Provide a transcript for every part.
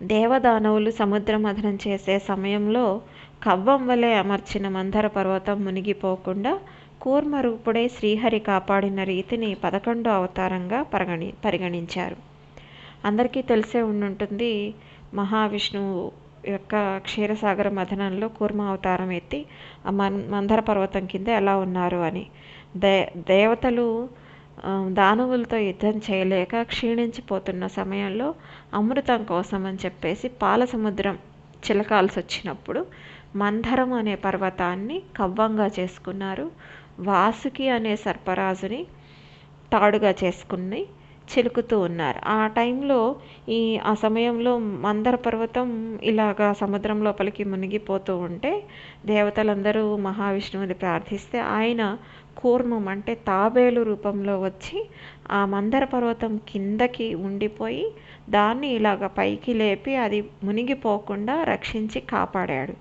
దేవదానవులు సముద్ర మథనం చేసే సమయంలో కవ్వం వలె అమర్చిన మందర పర్వతం మునిగిపోకుండా కూర్మరూపుడై శ్రీహరి కాపాడిన రీతిని పదకొండో అవతారంగా పరిగణి పరిగణించారు. అందరికీ తెలిసే ఉండుంటుంది మహావిష్ణువు యొక్క క్షీరసాగర మథనంలో కూర్మ అవతారం ఎత్తి ఆ మన్ మందర పర్వతం కింద ఎలా ఉన్నారు అని. దే దేవతలు దానవులతో యుద్ధం చేయలేక క్షీణించిపోతున్న సమయంలో అమృతం కోసం అని చెప్పేసి పాల సముద్రం చిలకాల్సి వచ్చినప్పుడు మందరం అనే పర్వతాన్ని కవ్వంగా చేసుకున్నారు. వాసుకి అనే సర్పరాజుని తాడుగా చేసుకుని చిలుకుతూ ఉన్నారు. ఆ టైంలో ఈ ఆ సమయంలో మందర పర్వతం ఇలాగా సముద్రం లోపలికి మునిగిపోతూ ఉంటే దేవతలందరూ మహావిష్ణువుని ప్రార్థిస్తే ఆయన కూర్మం అంటే తాబేలు రూపంలో వచ్చి ఆ మందర పర్వతం కిందకి ఉండిపోయి దాన్ని ఇలాగ పైకి లేపి అది మునిగిపోకుండా రక్షించి కాపాడాడు.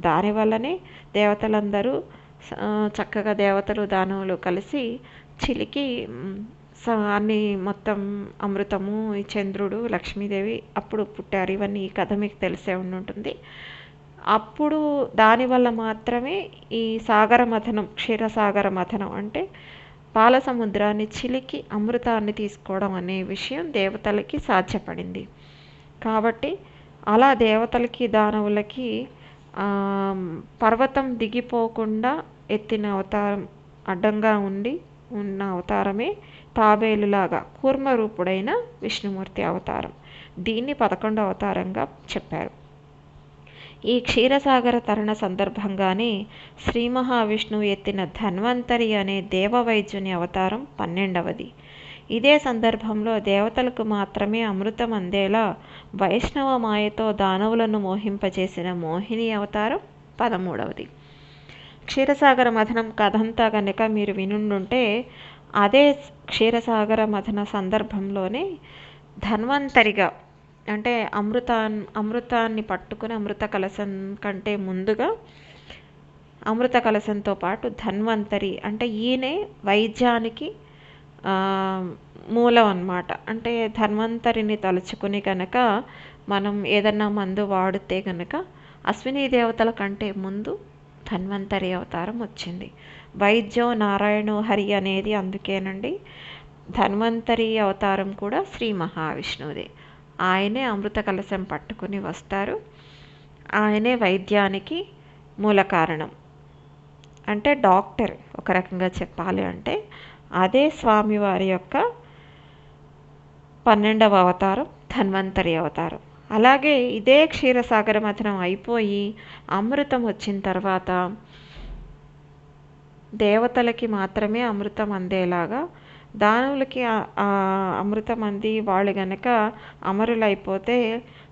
దానివల్లనే దేవతలందరూ చక్కగా దేవతలు దానవులు కలిసి చిలికి స- అన్ని మొత్తం అమృతము ఈ చంద్రుడు లక్ష్మీదేవి అప్పుడు పుట్టారు. ఇవన్నీ ఈ కథ మీకు తెలిసే ఉండుంటుంది. అప్పుడు దానివల్ల మాత్రమే ఈ సాగర మథనం క్షీరసాగర మథనం అంటే పాల సముద్రాన్ని చిలికి అమృతాన్ని తీసుకోవడం అనే విషయం దేవతలకి సాధ్యపడింది. కాబట్టి అలా దేవతలకి దానవులకి పర్వతం దిగిపోకుండా ఎత్తిన అవతారం అడ్డంగా ఉండి ఉన్న అవతారమే తాబేలులాగా కూర్మ రూపుడైన విష్ణుమూర్తి అవతారం. దీన్ని పదకొండు అవతారంగా చెప్పారు. ఈ క్షీరసాగర తరణ సందర్భంగానే శ్రీ మహావిష్ణువు ఎత్తిన ధన్వంతరి అనే దేవవైద్యుని అవతారం పన్నెండవది. ఇదే సందర్భంలో దేవతలకు మాత్రమే అమృతం అందేలా వైష్ణవ మాయతో దానవులను మోహింపజేసిన మోహిని అవతారం పదమూడవది. క్షీరసాగర మథనం కథంతా కనుక మీరు వినుండుంటే అదే క్షీరసాగర మథన సందర్భంలోనే ధన్వంతరిగా అంటే అమృతా అమృతాన్ని పట్టుకుని అమృత కలశం కంటే ముందుగా అమృత కలసంతో పాటు ధన్వంతరి అంటే ఈయనే వైద్యానికి మూలం అన్నమాట. అంటే ధన్వంతరిని తలుచుకుని కనుక మనం ఏదన్నా మందు వాడితే కనుక అశ్విని దేవతల కంటే ముందు ధన్వంతరి అవతారం వచ్చింది. వైద్యో నారాయణో హరి అనేది అందుకేనండి. ధన్వంతరి అవతారం కూడా శ్రీ మహావిష్ణువుదే ఆయనే అమృత కలశం పట్టుకుని వస్తారు. ఆయనే వైద్యానికి మూల కారణం. అంటే డాక్టర్ ఒక రకంగా చెప్పాలి అంటే అదే స్వామివారి యొక్క పన్నెండవ అవతారం ధన్వంతరి అవతారం. అలాగే ఇదే క్షీరసాగర మథనం అయిపోయి అమృతం వచ్చిన తర్వాత దేవతలకి మాత్రమే అమృతం అందేలాగా దానవులకి అమృతం అంది వాళ్ళు గనక అమరులైపోతే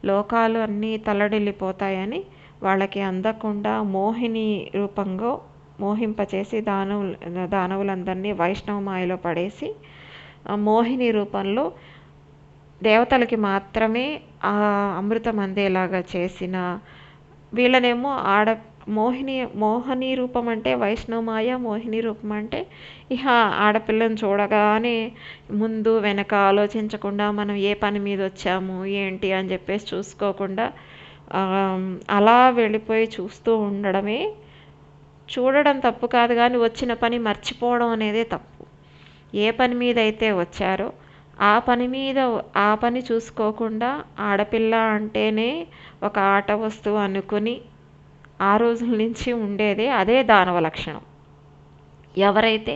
లోకాలు అన్నీ తల్లడిల్లిపోతాయని వాళ్ళకి అందకుండా మోహిని రూపంగా మోహింపచేసి దానవులు దానవులందరినీ వైష్ణవ మాయలో పడేసి మోహిని రూపంలో దేవతలకి మాత్రమే ఆ అమృతం అందేలాగా చేసిన వీళ్ళనేమో ఆడ మోహిని మోహిని రూపం అంటే వైష్ణవమాయ మోహిని రూపం అంటే ఇహ ఆడపిల్లని చూడగానే ముందు వెనక ఆలోచించకుండా మనం ఏ పని మీద వచ్చాము ఏంటి అని చెప్పేసి చూసుకోకుండా అలా వెళ్ళిపోయి చూస్తూ ఉండడమే. చూడడం తప్పు కాదు కానీ వచ్చిన పని మర్చిపోవడం అనేదే తప్పు. ఏ పని మీద అయితే వచ్చారో ఆ పని మీద ఆ పని చూసుకోకుండా ఆడపిల్ల అంటేనే ఒక ఆట వస్తువు అనుకుని ఆ రోజుల నుంచి ఉండేదే అదే దానవ లక్షణం. ఎవరైతే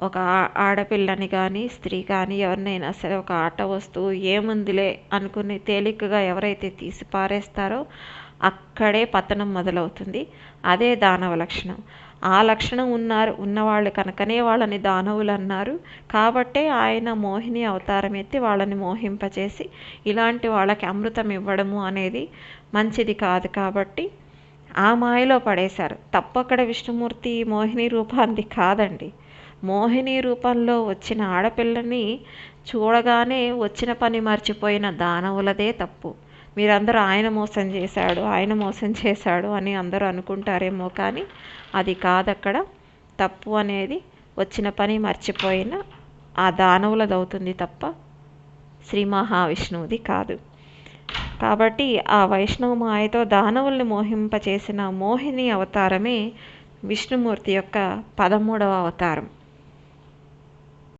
ఒక ఆడపిల్లని కానీ స్త్రీ కానీ ఎవరినైనా సరే ఒక ఆట వస్తువు ఏముందిలే అనుకుని తేలికగా ఎవరైతే తీసి పారేస్తారో అక్కడే పతనం మొదలవుతుంది. అదే దానవ లక్షణం. ఆ లక్షణం ఉన్నారు ఉన్నవాళ్ళు కనుకనే వాళ్ళని దానవులు అన్నారు కాబట్టే ఆయన మోహిని అవతారం ఎత్తి వాళ్ళని మోహింపచేసి ఇలాంటి వాళ్ళకి అమృతం ఇవ్వడము అనేది మంచిది కాదు కాబట్టి ఆ మాయలో పడేశారు. తప్పక్కడ విష్ణుమూర్తి మోహిని రూపాంది కాదండి. మోహిని రూపంలో వచ్చిన ఆడపిల్లని చూడగానే వచ్చిన పని మర్చిపోయిన దానవులదే తప్పు. మీరందరూ ఆయన మోసం చేశాడు ఆయన మోసం చేశాడు అని అందరూ అనుకుంటారేమో కానీ అది కాదక్కడ. తప్పు అనేది వచ్చిన పని మర్చిపోయిన ఆ దానవులది అవుతుంది తప్ప శ్రీ మహావిష్ణువుది కాదు. కాబట్టి ఆ వైష్ణవ మాయతో దానవుల్ని మోహింపచేసిన మోహిని అవతారమే విష్ణుమూర్తి యొక్క పదమూడవ అవతారం.